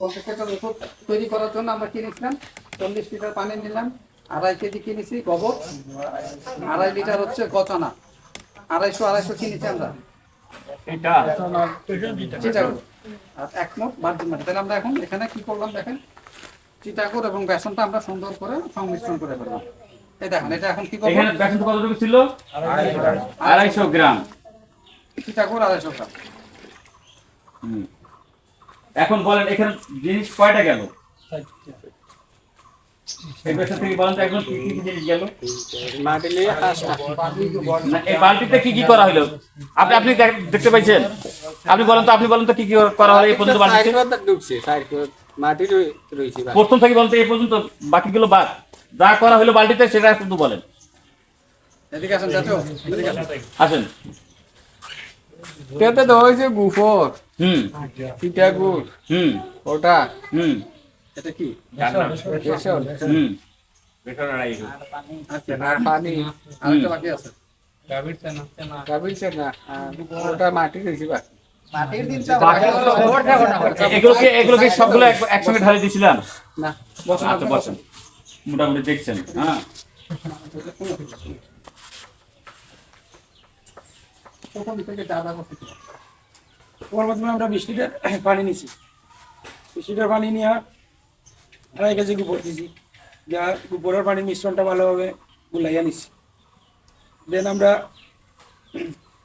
পঞ্চাশ ওষুধ তৈরি করার জন্য আমরা কিনেছিলাম। চল্লিশ লিটার পানি নিলাম আড়াই কেজি কিনেছি গোবর আড়াই লিটার হচ্ছে গচানা আড়াইশো আড়াইশো কিনেছি আমরা। আমরা এখন এখানে কি করলাম দেখেন? এবং বেসনটা আমরা সুন্দর করে সংমিশ্রণ করে ফেললাম। এই দেখেন এটা এখন কি করব এখানে বেসন কতটুকু ছিল? আড়াইশো গ্রাম। গ্রাম। হুম। এখন বলেন এখানে জিনিস কয়টা গেল? কি কি কি জিনিস গেল? না, এই বালতিতে কি কি করা হলো আপনি আপনি দেখ- দেখতে পাইছেন? আপনি বলেন তো আপনি বলেন তো কি কি করা হলো এই পর্যন্ত মাটি প্রথম থেকে বলতে এই পর্যন্ত বাকিগুলো বাদ। যা করা হলো বালতিতে সেটা শুধু বলেন। আসেন চাচু। এদিকে আসেন। আসেন। এটাতে তো হয়েছে গুফর। হুম। চিটাগুড় হুম। ওটা। হুম। এটা কি? বেসন হুম। আচ্ছা আর পানি। আরেকটা বাকি আছে। কাবিলছে না আর ওটা মাটির একসঙ্গে ঢালে দিয়েছিলাম। না আচ্ছা বসেন। মোটামুটি দেখছেন। হ্যাঁ। থেকে দাদা বসে ওর মাধ্যমে আমরা বিশ লিটার পানি নিছি। বিশ লিটার পানি নিয়ে আড়াই কেজি গোবর দিছি। যা গোবরের পানির মিশ্রণটা ভালোভাবে গুলাইয়া নিছি। দেন আমরা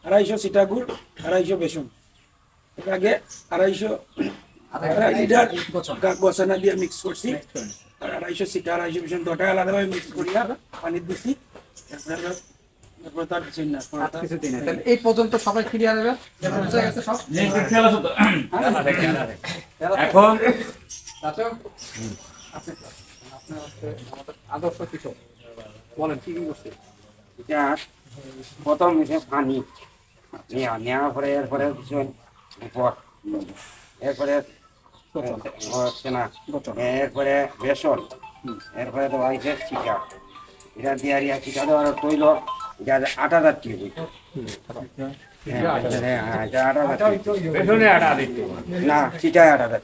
আড়াইশো সিটা গুড় আড়াইশো বেসন। এর আগে আড়াইশো আড়াই লিটার গছানা। দিয়ে মিক্স করছি। আর আড়াইশো সিটা আড়াইশো বেসন দুটা আলাদাভাবে মিক্স করিয়া পানি দিছি। তারপরে তারপরে তার না তাহলে এই পর্যন্ত সবাই ক্লিয়ার হবে বুঝে গেছে সব? এখন আপনি আদর্শ কৃষক। বলেন কি কি করছে? এটা প্রথম এসে পানি। নেওয়া নেওয়ার পরে এরপরে কিছু উপর এরপরে হচ্ছে না এরপরে বেসন। এরপরে তো হয়েছে চিকা এটা দিয়ে আর চিকা দেওয়ার তৈল এটা আটা আটা দিতে না চিটায় আটা যাও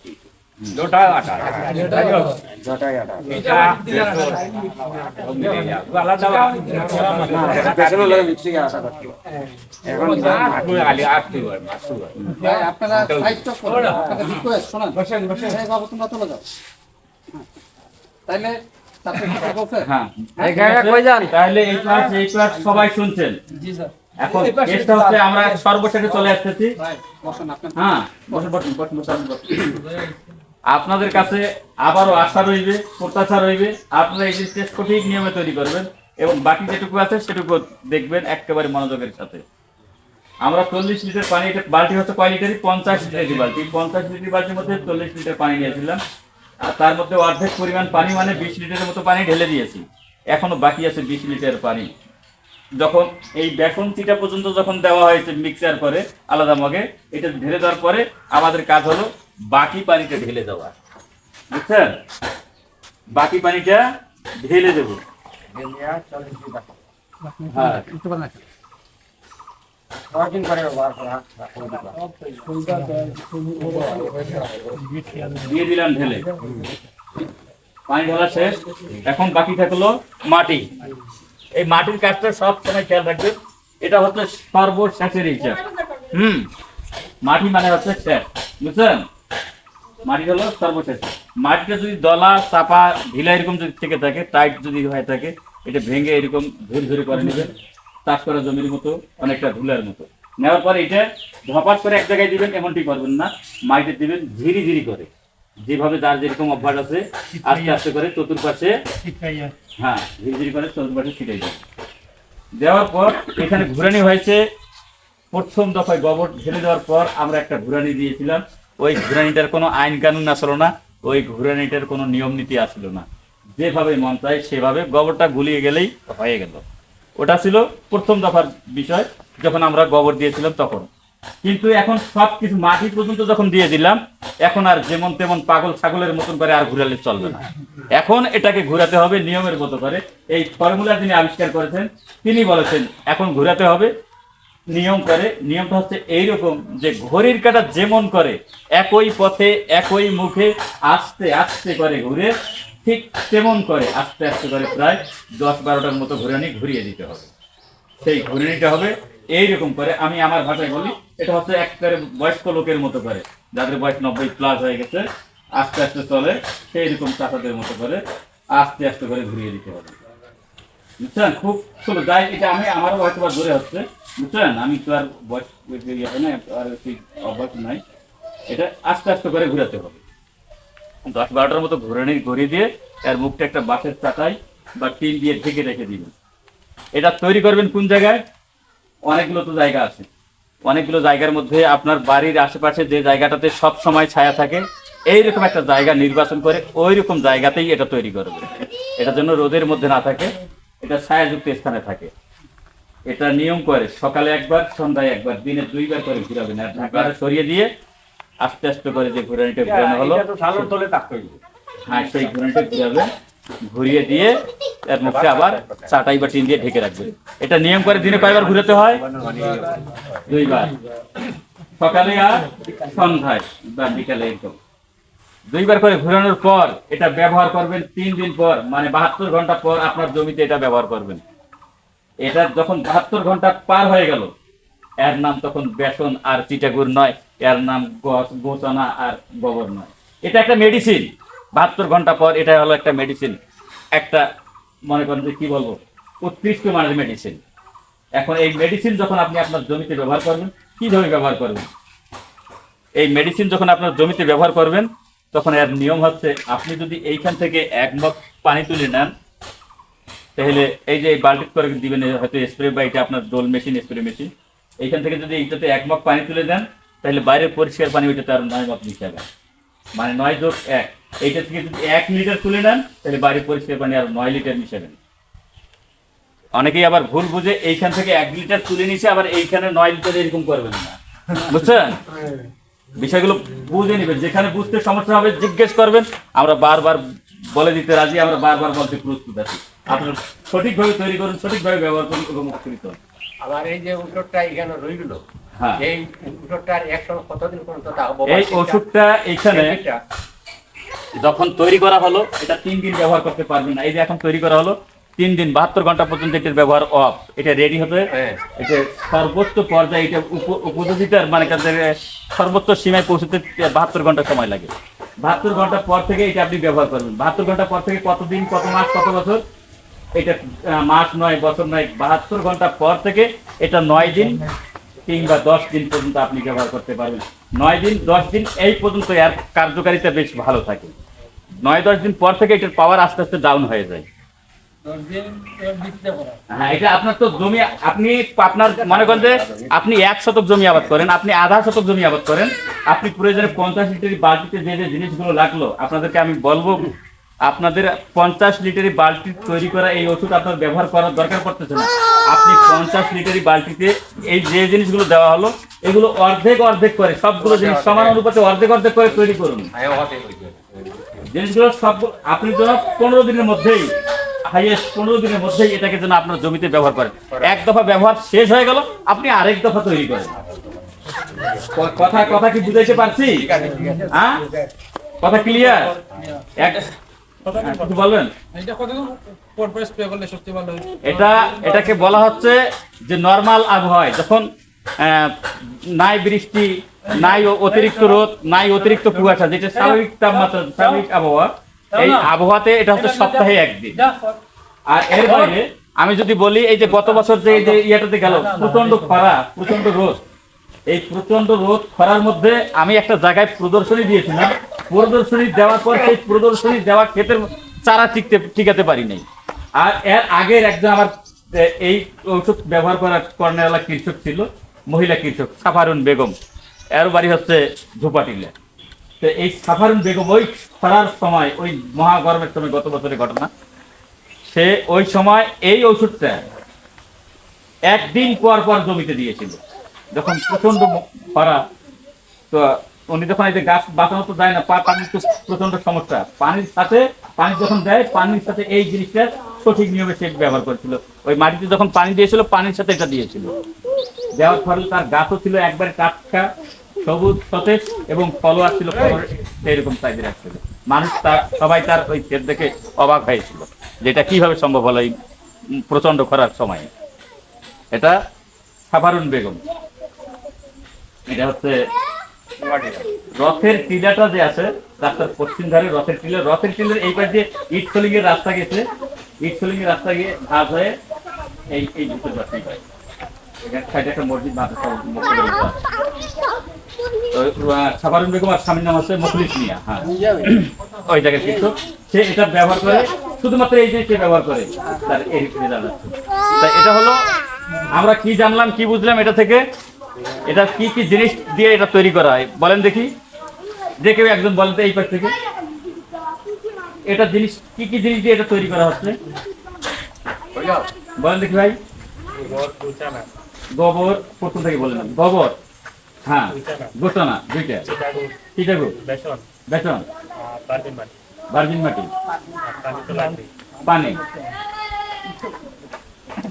হ্যাঁ। তাইলে যান? তাহলে আমরা সর্বশেষে চলে আসতেছি। হ্যাঁ। আপনাদের কাছে আবারও আশা রইবে প্রত্যাশা রইবে। আপনারা এই জিনিসটা সঠিক নিয়মে তৈরি করবেন এবং বাকি যেটুকু আছে সেটুকু দেখবেন একেবারে মনোযোগের সাথে। আমরা চল্লিশ লিটার পানি বালতি হচ্ছে কয় লিটারই? পঞ্চাশ লিটার বালতি পঞ্চাশ লিটার বালতির মধ্যে চল্লিশ লিটার পানি নিয়েছিলাম। আর তার মধ্যে অর্ধেক পরিমাণ পানি মানে বিশ লিটারের মতো পানি ঢেলে দিয়েছি। এখনও বাকি আছে বিশ লিটার পানি। যখন এই বেসন চিটা পর্যন্ত যখন দেওয়া হয়েছে মিক্সার করে আলাদা মগে এটা ঢেলে দেওয়ার পরে আমাদের কাজ হলো বাকি পানিটা ঢেলে দেওয়া। বুঝছেন? বাকি পানিটা ঢেলে দেবো। হ্যাঁ। ব্যবহার করা দিয়ে দিলাম ঢেলে। পানি ঢালা শেষ। এখন বাকি থাকল মাটি। এই মাটির কাজটা সব সময় খেয়াল রাখবেন। এটা হচ্ছে সর্বশেষের হিসাব। হুম। মাটি মানে হচ্ছে শেষ। বুঝছেন? মাটি হলো সর্বশেষ। মাটিটা যদি দলা, চাপা, ঢিলা এরকম যদি থেকে থাকে, টাইট যদি হয়ে থাকে, এটা ভেঙে এরকম ধরে ধরে করে নেবেন। চাষ করা জমির মতো অনেকটা ধুলার মতো। নেওয়ার পরে এটা ধপাস করে এক জায়গায় দিবেন এমনটি করবেন না। মাটিতে দিবেন ঝিরি ঝিরি করে। যেভাবে যার যেরকম অভ্যাস আছে আস্তে আস্তে করে চতুর্পাশে হ্যাঁ ঝিরি ঝিরি করে চতুর্পাশে ছিটাই দেবেন। দেওয়ার পর এখানে ঘুরানি হয়েছে। প্রথম দফায় গোবর ঢেলে দেওয়ার পর আমরা একটা ঘুরানি দিয়েছিলাম। ওই ঘুরানিটার কোনো আইন কানুন আসলো না ওই ঘুরানিটার কোনো নিয়ম নীতি আসলো না। যেভাবে মন চায় সেভাবে গোবরটা গুলিয়ে গেলেই হয়ে গেল। ওটা ছিল প্রথম দফার বিষয়, যখন আমরা গোবর দিয়েছিলাম তখন। কিন্তু এখন সব কিছু মাটি পর্যন্ত যখন দিয়ে দিলাম, এখন আর যেমন তেমন পাগল ছাগলের মতন করে আর ঘুরালে চলবে না। এখন এটাকে ঘুরাতে হবে নিয়মের মতো করে। এই ফর্মুলা তিনি আবিষ্কার করেছেন, তিনি বলেছেন, এখন ঘুরাতে হবে নিয়ম করে। নিয়মটা হচ্ছে এইরকম যে ঘড়ির কাটা যেমন করে, একই পথে, একই মুখে, আস্তে আস্তে করে ঘুরে ঠিক তেমন করে আস্তে আস্তে করে প্রায় দশ বারোটার মতো ঘুরানি ঘুরিয়ে দিতে হবে সেই ঘুরিটা হবে এইরকম করে আমি আমার ভাষায় বলি এটা হচ্ছে একেবারে বয়স্ক লোকের মতো করে যাদের বয়স নব্বই প্লাস হয়ে গেছে আস্তে আস্তে চলে সেই রকম চাষাদের মতো করে আস্তে আস্তে করে ঘুরিয়ে দিতে হবে বুঝছেন খুব ছোট যাই এটা আমি আমারও হয়তো বা দূরে হচ্ছে বুঝছেন আমি তো আর বয়স ইয়ে হয় না আর অভ্যাস নাই এটা আস্তে আস্তে করে ঘুরাতে হবে দশ বারোটার মতো ঘুরে নিয়ে ঘুরিয়ে দিয়ে এর মুখটা একটা বাঁশের চাটাই বা টিন দিয়ে ঢেকে রেখে দিবেন এটা তৈরি করবেন কোন জায়গায়? অনেকগুলো তো জায়গা আছে। অনেকগুলো জায়গার মধ্যে আপনার বাড়ির আশেপাশে যে জায়গাটাতে সব সময় ছায়া থাকে, এইরকম একটা জায়গা নির্বাচন করে ওই রকম জায়গাতেই এটা তৈরি করবে। এটা যেন রোদের মধ্যে না থাকে, এটা ছায়াযুক্ত স্থানে থাকে। এটা নিয়ম করে সকালে একবার, সন্ধ্যায় একবার, দিনে দুইবার করে ঘুরাবেন। আর ঢাকাটা সরিয়ে দিয়ে আস্তে আস্তে করে যে ঘুরানিটা ঘুরানো হলো হ্যাঁ সেই ঘুরানিটা ঘুরাবে ঘুরিয়ে দিয়ে এর মুখে আবার চাটাই বা টিন দিয়ে ঢেকে রাখবে। এটা নিয়ম করে দিনে কয়বার ঘুরাতে হয়? দুইবার। সকালে আর সন্ধ্যায় বা বিকালে এরকম। দুইবার করে ঘুরানোর পর এটা ব্যবহার করবেন তিন দিন পর মানে বাহাত্তর ঘণ্টা পর আপনার জমিতে এটা ব্যবহার করবেন। এটা যখন বাহাত্তর ঘণ্টা পার হয়ে গেল এর নাম তখন বেসন আর চিটাগুর নয়, এর নাম গোচানা আর গোবর নয়। এটা একটা মেডিসিন বাহাত্তর ঘণ্টা পর এটা হলো একটা মেডিসিন একটা, মনে করেন যে কি বলব, উৎকৃষ্ট মানের মেডিসিন এখন এই মেডিসিন যখন আপনি আপনার জমিতে ব্যবহার করবেন কীভাবে ব্যবহার করবেন? এই মেডিসিন যখন আপনার জমিতে ব্যবহার করবেন, তখন এর নিয়ম হচ্ছে আপনি যদি এইখান থেকে এক মগ পানি তুলে নেন, তাহলে এই যে এই বাল্টি করে দিবেন, হয়তো স্প্রে বা এটা আপনার ডোল মেশিন স্প্রে মেশিন এইখান থেকে যদি এইটাতে এক মগ পানি তুলে দেন, তাহলে বাইরের পরিষ্কার পানি ওইটাতে আর নয় মগ মিশাবে মানে নয় যোগ এক। এইটা থেকে যদি এক লিটার তুলে নেন, তাহলে বাইরের পরিষ্কার পানি আর নয় লিটার মিশাবেন অনেকেই আবার ভুল বুঝে এইখান থেকে এক লিটার তুলে নিছে, আবার এইখানে নয় লিটার এরকম করবেন না। বুঝছেন? বিষয়গুলো বুঝে নেবেন। যেখানে বুঝতে সমস্যা হবে, জিজ্ঞেস করবেন। আমরা বারবার বলে দিতে রাজি, আমরা বারবার বলতে প্রস্তুত আছি। আপনারা সঠিকভাবে তৈরি করুন, সঠিকভাবে ব্যবহার করুন এবং উপকৃত আবার এই যে ওষুধটা এখানে রইল হ্যাঁ। এই ওষুধটার একসঙ্গে কতদিন পর্যন্ত এই ওষুধটা এইখানে যখন তৈরি করা হলো এটা তিন দিন ব্যবহার করতে পারবেন না। এই যে এখন তৈরি করা হলো তিন দিন বাহাত্তর ঘণ্টা পর্যন্ত এটার ব্যবহার অফ এটা রেডি হবে। হ্যাঁ। এটা সর্বোচ্চ পর্যায়ে এটা উপ- উপযোগিতার মানে সর্বোচ্চ সীমায় পৌঁছতে বাহাত্তর ঘণ্টা সময় লাগে। বাহাত্তর ঘণ্টা পর থেকে এটা আপনি ব্যবহার করবেন। বাহাত্তর ঘণ্টা পর থেকে কতদিন কত মাস কত বছর? এটা মাস নয় বছর নয় বাহাত্তর ঘণ্টা পর থেকে এটা নয় দিন কিংবা দশ দিন পর্যন্ত আপনি ব্যবহার করতে পারবেন। নয় দিন দশ দিন এই পর্যন্ত এর কার্যকারিতা বেশ ভালো থাকে। নয় দশ দিন পর থেকে এটার পাওয়ার আস্তে আস্তে ডাউন হয়ে যায়। হ্যাঁ এটা আপনার তো জমি আপনি আপনার মনে করেন যে আপনি এক শতক জমি আবাদ করেন আপনি আধা শতক জমি আবাদ করেন আপনি প্রয়োজনে পঞ্চাশ লিটারি বালতিতে যে যে জিনিসগুলো লাগল আপনাদেরকে আমি বলব আপনাদের পঞ্চাশ লিটারি বালতি তৈরি করা এই ওষুধ আপনার ব্যবহার করার দরকার পড়তেছে না। আপনি পঞ্চাশ লিটারি বালতিতে এই যে জিনিসগুলো দেওয়া হলো এগুলো অর্ধেক অর্ধেক করে সবগুলো জিনিস সমান অনুপাতে অর্ধেক অর্ধেক করে তৈরি করুন। জিনিসগুলো সব আপনি যেন পনেরো দিনের মধ্যেই হাইয়েস্ট পনেরো দিনের মধ্যেই এটাকে যেন আপনার জমিতে ব্যবহার করেন। এক দফা ব্যবহার শেষ হয়ে গেল আপনি আরেক দফা তৈরি করেন। কথা কথা কি বুঝাইতে পারছি? হ্যাঁ? কথা ক্লিয়ার এক হ্যাঁ, বলবেন এটা কতদিন পর পর স্প্রে করলে সবচেয়ে ভালো হয় এটা এটাকে বলা হচ্ছে যে নর্মাল আবহাওয়ায় যখন নাই বৃষ্টি নাই অতিরিক্ত রোদ নাই অতিরিক্ত কুয়াশা যেটা স্বাভাবিক তাপমাত্রা স্বাভাবিক আবহাওয়া এই আবহাওয়াতে এটা হচ্ছে সপ্তাহে একদিন আর এর বাইরে আমি যদি বলি এই যে গত বছর যে এই যে ইয়েটাতে গেল প্রচণ্ড খরা প্রচণ্ড রোদ এই প্রচণ্ড রোদ খরার মধ্যে আমি একটা জায়গায় প্রদর্শনী দিয়েছিলাম। প্রদর্শনী দেওয়ার পর সেই প্রদর্শনী দেওয়া ক্ষেতের চারা টিকতে টিকাতে পারি নাই। আর এর আগের একজন আমার এই ওষুধ ব্যবহার করা কর্নেওয়ালা কৃষক ছিল, মহিলা কৃষক, সাফারুন বেগম। এর বাড়ি হচ্ছে ধুপাটিলা। তো এই সাফারুন বেগম ওই খরার সময়, ওই মহা গরমের সময়, গত বছরের ঘটনা, সে ওই সময় এই ওষুধটা একদিন পর পর জমিতে দিয়েছিল। যখন প্রচণ্ড খরা তো উনি যখন এই যে গাছ বাঁচানো তো যায় না পানির তো প্রচণ্ড সমস্যা। পানির সাথে, পানি যখন দেয় পানির সাথে এই জিনিসটা সঠিক নিয়মে সে ব্যবহার করেছিল। ওই মাটিতে যখন পানি দিয়েছিল, পানির সাথে এটা দিয়েছিল। দেওয়ার ফলে তার গাছও ছিল একবারে টাটকা, সবুজ, সতেজ, এবং ফলও ছিল সেইরকম সাইজের আসছিল মানুষ তার, সবাই তার ওই ক্ষেত দেখে অবাক হয়েছিল যেটা কীভাবে সম্ভব হলো এই প্রচণ্ড খরার সময়। এটা সাভারুন বেগম। এটা হচ্ছে রথের টিলাটা যে আছে, রাস্তার পশ্চিম ধারে রথের টিলা। রথের টিলার এই পাশ দিয়ে ইট সলিং এর রাস্তা গেছে। ইট সলিং এর রাস্তা গিয়ে ভাগ হয়ে এই এই দুটোর রাস্তায় পাই আছে। হ্যাঁ। সে এটা ব্যবহার করে, শুধুমাত্র এই জিনিসটা ব্যবহার করে হলো, আমরা কি জানলাম, কি বুঝলাম এটা থেকে? এটা কি কি জিনিস দিয়ে এটা তৈরি করা হয়? বলেন দেখি। যে কেউ একজন বলেন তো এই পাশ থেকে। এটা জিনিস, কি কি জিনিস দিয়ে এটা তৈরি করা হচ্ছে? বলেন দেখি ভাই। গোবর, প্রথম থেকে বললাম গোবর হ্যাঁ গোটানা দুইটা। চিটাগো, বেসন। ভার্জিন মাটি। পানি।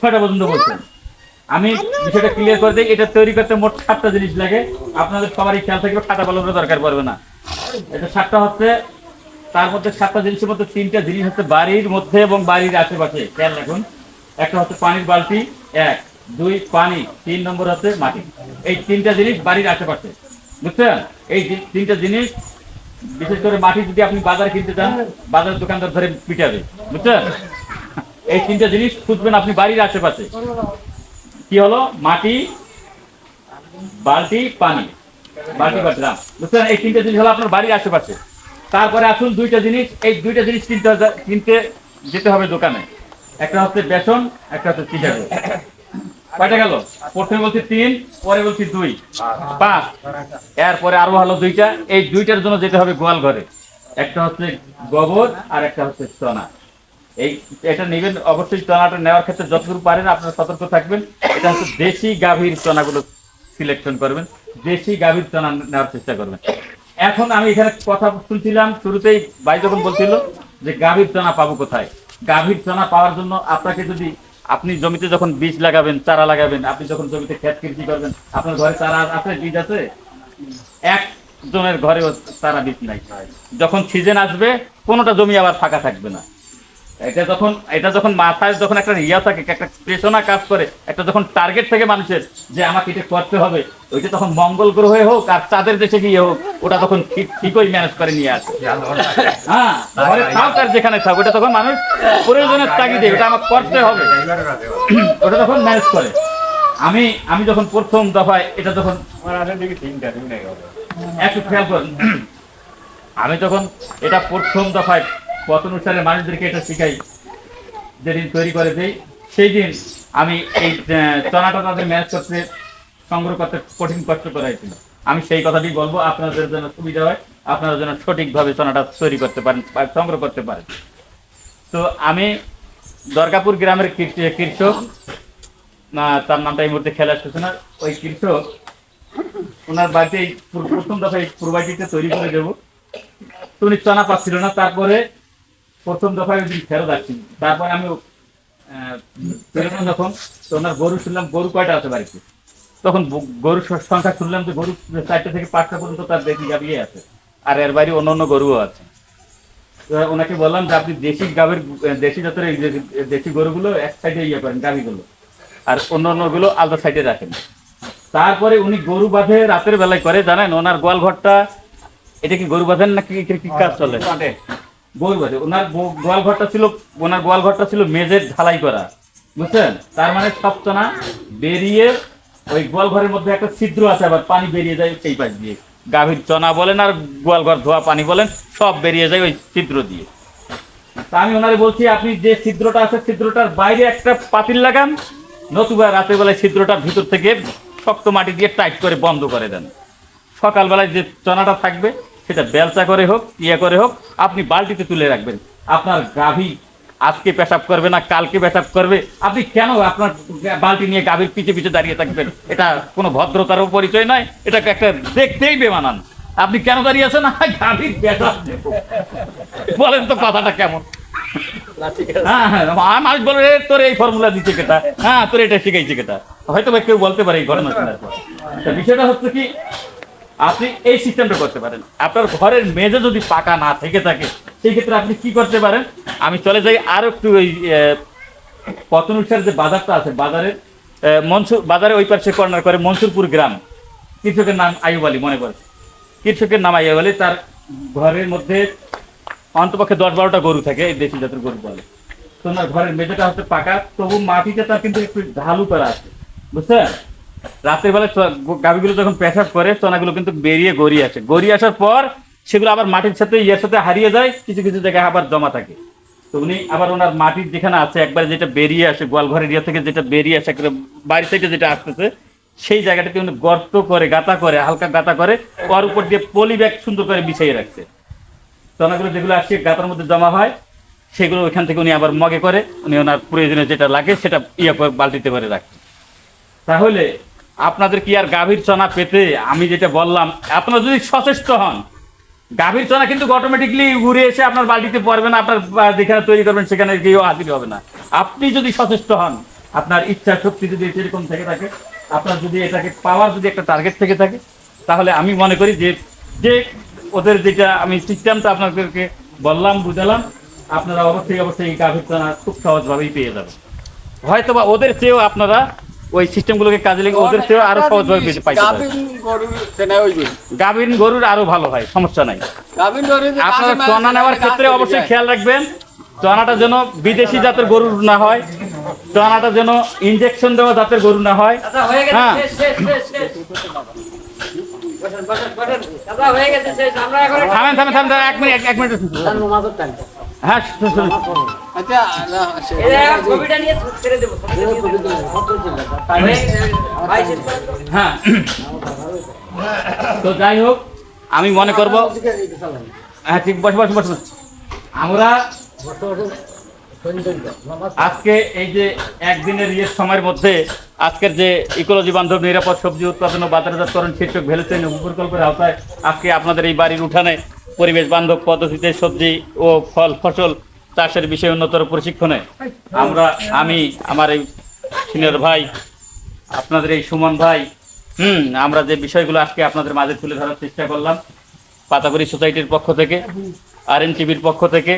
কয়টা পর্যন্ত বলছেন। আমি বিষয়টা ক্লিয়ার করে দিই এটা তৈরি করতে মোট সাতটা জিনিস লাগে। আপনাদের সবারই খেয়াল থাকবে খাতা কলমের দরকার পড়বে না। এটা সাতটা হচ্ছে তার মধ্যে সাতটা জিনিসের মধ্যে তিনটা জিনিস হচ্ছে বাড়ির মধ্যে এবং বাড়ির আশেপাশে। খেয়াল রাখুন একটা হচ্ছে পানির বালতি এক দুই পানি তিন নম্বর হচ্ছে মাটি। এই তিনটা জিনিস বাড়ির আশেপাশে। বুঝছেন? এই তিনটা জিনিস বিশেষ করে মাটি যদি আপনি বাজারে কিনতে চান বাজার দোকানদার ধরে পিটাবে। বুঝছেন? এই তিনটা জিনিস খুঁজবেন আপনি বাড়ির আশেপাশে। কি হলো? মাটি, বালতি, পানি। বালতি বা ড্রাম বুঝছেন? এই তিনটা জিনিস হলো আপনার বাড়ির আশেপাশে। তারপরে আসুন দুইটা জিনিস। এই দুইটা জিনিস কিনতে কিনতে যেতে হবে দোকানে। একটা হচ্ছে বেসন, একটা হচ্ছে চিটাগো কয়টা গেল? প্রথমে বলছি তিন, পরে বলছি দুই। পাঁচ। এরপরে আরও হলো দুইটা। এই দুইটার জন্য যেতে হবে গোয়াল ঘরে। একটা হচ্ছে গোবর আর একটা হচ্ছে চনা। এই, এটা নেবেন, অবশ্যই চনাটা নেওয়ার ক্ষেত্রে যতদূর পারেন আপনারা সতর্ক থাকবেন। এটা হচ্ছে দেশি গাভীর চনাগুলো সিলেকশন করবেন। দেশি গাভীর চনা নেওয়ার চেষ্টা করবেন। এখন আমি এখানে কথা শুনছিলাম, শুরুতেই ভাই যখন বলছিল যে গাভীর চনা পাবো কোথায়? গাভীর চনা পাওয়ার জন্য আপনাকে যদি আপনি জমিতে যখন বীজ লাগাবেন, চারা লাগাবেন, আপনি যখন জমিতে ক্ষেত কৃষি করবেন, আপনার ঘরে চারা আছে, বীজ আছে? একজনের ঘরেও তারা বীজ নাই। যখন সিজন আসবে, কোনোটা জমি আবার ফাঁকা থাকবে না। এটা যখন এটা যখন মাথায় যখন একটা ইয়া থাকে একটা প্রেষণা কাজ করে একটা যখন টার্গেট থেকে মানুষের যে আমাকে এটা করতে হবে ওইটা তখন মঙ্গল গ্রহে হোক আর চাঁদের দেশে গিয়ে হোক ওটা তখন ঠিক ঠিকই ম্যানেজ করে নিয়ে আসে। হ্যাঁ থাক আর যেখানে থাক ওটা তখন মানুষ প্রয়োজনের তাগিদে ওটা আমার করতে হবে। ওটা তখন ম্যানেজ করে। আমি আমি যখন প্রথম দফায় এটা যখন একটু খেয়াল করুন। আমি যখন এটা প্রথম দফায় পথ অনুসারে মানুষদেরকে এটা শিখাই, যেদিন তৈরি করে দেই, সেই দিন আমি এই চনাটা তাদের ম্যাচ করতে, সংগ্রহ করতে কঠিন কষ্ট করাইছিল আমি সেই কথাটি বলব, আপনাদের জন্য সুবিধা হয়, আপনারা যেন সঠিকভাবে চনাটা তৈরি করতে পারেন সংগ্রহ করতে পারেন। তো আমি দরগাপুর গ্রামের কৃষ- কৃষক না, তার নামটা এই মুহূর্তে খেলা আসতেছে না, ওই কৃষক ওনার বাড়িতে প্রথম দফায় প্রোভাইডিতে তৈরি করে দেবো। উনি চনা পাচ্ছিল না, তারপরে প্রথম দফায় ওই ফেরত আসছি। তারপরে আমি আহ, যখন তো ওনার গরু শুনলাম গরু কয়টা আছে বাড়িতে? তখন গরুর সংখ্যা শুনলাম যে গরু চারটা থেকে পাঁচটা পর্যন্ত তার দেশি গাভিয়ে আছে। আর এর বাইরে অন্য অন্য গরুও আছে। ওনাকে বললাম যে আপনি দেশি গাভীর দেশি জাতের দেশি গরুগুলো এক সাইডে ইয়ে করেন গাভিগুলো। আর অন্য অন্যগুলো আলাদা সাইডে রাখেন। তারপরে উনি গরু বাঁধে রাতের বেলায় করে জানেন? ওনার গোয়াল ঘরটা এটা কি গরু বাঁধেন নাকি কি কাজ চলে? গরু ওনার গোয়াল ঘরটা ছিল, ওনার গোয়াল ঘরটা ছিল মেজের ঢালাই করা। বুঝছেন? তার মানে সপ্তনা বেরিয়ে ওই গোয়াল ঘরের মধ্যে একটা ছিদ্র আছে, আবার পানি বেরিয়ে যায় সেই পাশ দিয়ে। গাভীর চনা বলেন আর গোয়াল ঘর ধোয়া পানি বলেন, সব বেরিয়ে যায় ওই ছিদ্র দিয়ে। তা আমি ওনারে বলছি, আপনি যে ছিদ্রটা আছে, ছিদ্রটার বাইরে একটা পাতিল লাগান। নতুবা রাতের বেলায় ছিদ্রটার ভিতর থেকে শক্ত মাটি দিয়ে টাইট করে বন্ধ করে দেন। সকালবেলায় যে চনাটা থাকবে সেটা বেলচা করে হোক ইয়ে করে হোক, আপনি বালতিতে তুলে রাখবেন। আপনার গাভী আজকে পেশাব করবে না, কালকে পেশাব করবে। আপনি কেন আপনার বালতি নিয়ে গাভীর পিছে পিছে দাঁড়িয়ে থাকবেন? এটা কোনো ভদ্রতারও পরিচয় নয়, এটাকে একটা দেখতেই বেমানান। আপনি কেন দাঁড়িয়ে আছেন? গাভীর পেশাব। বলেন তো কথাটা কেমন? হ্যাঁ হ্যাঁ মানুষ বলবে তোর এই ফর্মুলা দিচ্ছে কেটা? হ্যাঁ তোর এটা শিখাইছে কেটা? হয়তো কেউ বলতে পারে এই ঘটনা শোনার পর। বিষয়টা হচ্ছে কি আপনি এই সিস্টেমটা করতে পারেন। আপনার ঘরের মেঝে যদি পাকা না থেকে থাকে, সেই ক্ষেত্রে আপনি কি করতে পারেন? আমি চলে যাই আরও একটু ওই পতনুসার যে বাজারটা আছে, বাজারের মনসুর বাজারে ওই পাশে কর্নার করে মনসুরপুর গ্রাম। কৃষকের নাম আয়ুব আলী মনে করে কৃষকের নাম আয়ুব আলী, তার ঘরের মধ্যে অন্তপক্ষে দশ বারোটা গরু থাকে, এই দেশি জাতের গরু বলে। তো ঘরের মেঝেটা হচ্ছে পাকা, তবু মাটিতে তার কিন্তু একটু ঢালু করা আছে। বুঝছেন? রাতের বেলা গাভীগুলো যখন পেশাব করে চনাগুলো কিন্তু বেরিয়ে গড়িয়ে আসে। গড়িয়ে আসার পর সেগুলো আবার মাটির সাথে, ইয়ের সাথে হারিয়ে যায়, কিছু কিছু জায়গায় আবার জমা থাকে। তো উনি আবার ওনার মাটির যেখানে আছে, একবার যেটা বেরিয়ে আসে, গোয়ালঘরের ইয়ে থেকে যেটা বেরিয়ে আসে, একেবারে বাড়ি থেকে যেটা আসতেছে, সেই জায়গাটাতে উনি গর্ত করে গাতা করে, হালকা গাতা করে, ওর উপর দিয়ে পলি ব্যাগ সুন্দর করে বিছিয়ে রাখছে। চনাগুলো যেগুলো আসছে গাতার মধ্যে জমা হয়, সেগুলো ওইখান থেকে উনি আবার মগে করে, উনি ওনার প্রয়োজনে যেটা লাগে, সেটা ইয়ে করে, বালতিতে করে রাখে। তাহলে আপনাদের কি আর গাভীর চনা পেতে? আমি যেটা বললাম, আপনারা যদি সচেষ্ট হন, গাভীর চনা কিন্তু অটোমেটিকলি ঘুরে এসে আপনার বাড়িতে পড়বে না, আপনার যেখানে তৈরি করবেন সেখানে কেউ হাজির হবে না। আপনি যদি সচেষ্ট হন, আপনার ইচ্ছা শক্তি যদি সেরকম থেকে থাকে, আপনার যদি এটাকে পাওয়ার যদি একটা টার্গেট থেকে থাকে, তাহলে আমি মনে করি যে যে ওদের যেটা আমি সিস্টেমটা আপনাদেরকে বললাম, বুঝালাম, আপনারা অবশ্যই অবশ্যই এই গাভীর চনা খুব সহজভাবেই পেয়ে যাবেন। হয়তো বা ওদের চেয়েও আপনারা ওই সিস্টেমগুলোকে কাজে লেগে ওদের চেয়েও আরও সহজভাবে গাভিন গরুর গাভীর গরুর আরও ভালো হয় সমস্যা নাই। আপনারা চনা নেওয়ার ক্ষেত্রে অবশ্যই খেয়াল রাখবেন চনাটা যেন বিদেশি জাতের গরুর না হয় চনাটা যেন ইনজেকশন দেওয়া জাতের গরু না হয়। হ্যাঁ থামেন থামেন থামেন থামেন, এক মিনিট এক- এক মিনিট হ্যাঁ। আচ্ছা হ্যাঁ তো যাই হোক আমি মনে করব হ্যাঁ ঠিক বস বস বস। আমরা আজকে এই যে একদিনের ইয়ের সময়ের মধ্যে আজকের যে ইকোলজি বান্ধব নিরাপদ সবজি উৎপাদন ও বাজারজাতকরণ শীর্ষক ভ্যালু চেইন উপপ্রকল্পের আওতায় আজকে আপনাদের এই বাড়ির উঠানে পরিবেশ বান্ধব পদ্ধতিতে সবজি ও ফল, ফসল চাষের বিষয়ে উন্নতর প্রশিক্ষণে আমরা, আমি, আমার এই সিনিয়র ভাই, আপনাদের এই সুমন ভাই, হুম, আমরা যে বিষয়গুলো আজকে আপনাদের মাঝে তুলে ধরার চেষ্টা করলাম পাতাগুড়ি সোসাইটির পক্ষ থেকে আর এন টিভির পক্ষ থেকে,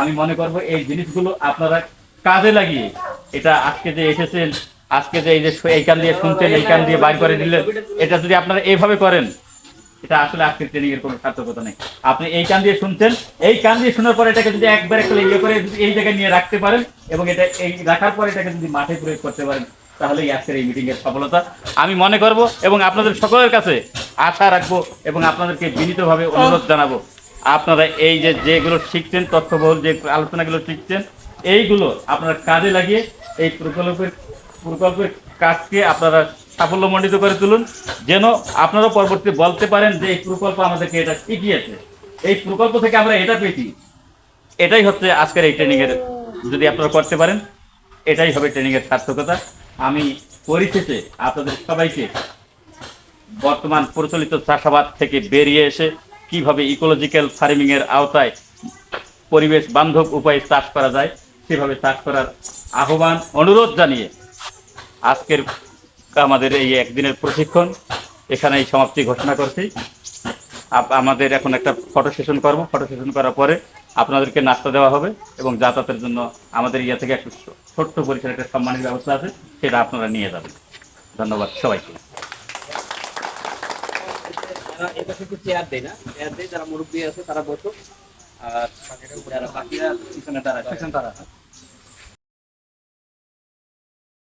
আমি মনে করব এই জিনিসগুলো আপনারা কাজে লাগিয়ে, এটা আজকে যে এসেছেন, আজকে যে এই যে এই কান দিয়ে শুনছেন এই কান দিয়ে বাইর করে দিলেন, এটা যদি আপনারা এইভাবে করেন এটা আসলে আজকের ট্রেনিং এর কোনো সার্থকতা নেই। আপনি এই কান দিয়ে শুনছেন, এই কান দিয়ে শোনার পরে এটাকে যদি একবার একটা ইয়ে করে এই জায়গায় নিয়ে রাখতে পারেন এবং এটা এই রাখার পরে এটাকে যদি মাঠে প্রয়োগ করতে পারেন তাহলে এই আজকের এই মিটিং এর সফলতা। আমি মনে করব এবং আপনাদের সকলের কাছে আশা রাখব এবং আপনাদেরকে বিনীতভাবে অনুরোধ জানাব। আপনারা এই যে যেগুলো শিখছেন, তথ্যবহুল যে আলোচনাগুলো শিখছেন, এইগুলো আপনারা কাজে লাগিয়ে এই প্রকল্পের প্রকল্পের কাজকে আপনারা সাফল্যমণ্ডিত করে তুলুন। যেন আপনারা পরবর্তী বলতে পারেন যে এই প্রকল্প আমাদেরকে এটা শিখিয়েছে। এই প্রকল্প থেকে আমরা এটা পেয়েছি। এটাই হচ্ছে আজকের এই ট্রেনিংয়ের, যদি আপনারা করতে পারেন, এটাই হবে ট্রেনিংয়ের সার্থকতা। আমি পরিশেষে আপনাদের সবাইকে বর্তমান প্রচলিত চাষাবাদ থেকে বেরিয়ে এসে কীভাবে ইকোলজিক্যাল ফার্মিং এর আওতায় পরিবেশ বান্ধব উপায়ে চাষ করা যায়, সেভাবে চাষ করার আহ্বান, অনুরোধ জানিয়ে আজকের আমাদের এই একদিনের প্রশিক্ষণ। এখানেই সমাপ্তি ঘোষণা করছি। আমাদের এখন একটা ফটো সেশন করব। ফটো সেশন করার পরে আপনাদেরকে নাস্তা দেওয়া হবে এবং যাতায়াতের জন্য আমাদের ইয়ে থেকে একটা ছোট্ট পরিসরে একটা সম্মানের ব্যবস্থা আছে সেটা আপনারা নিয়ে যাবেন। ধন্যবাদ সবাইকে। এটা শুধু চেয়ার দেয় না চেয়ার দেয় যারা মুরব্বী আছে তারা বসো। আর যারা বাকিরা পিছনে দাঁড়ায় সেকশন তারা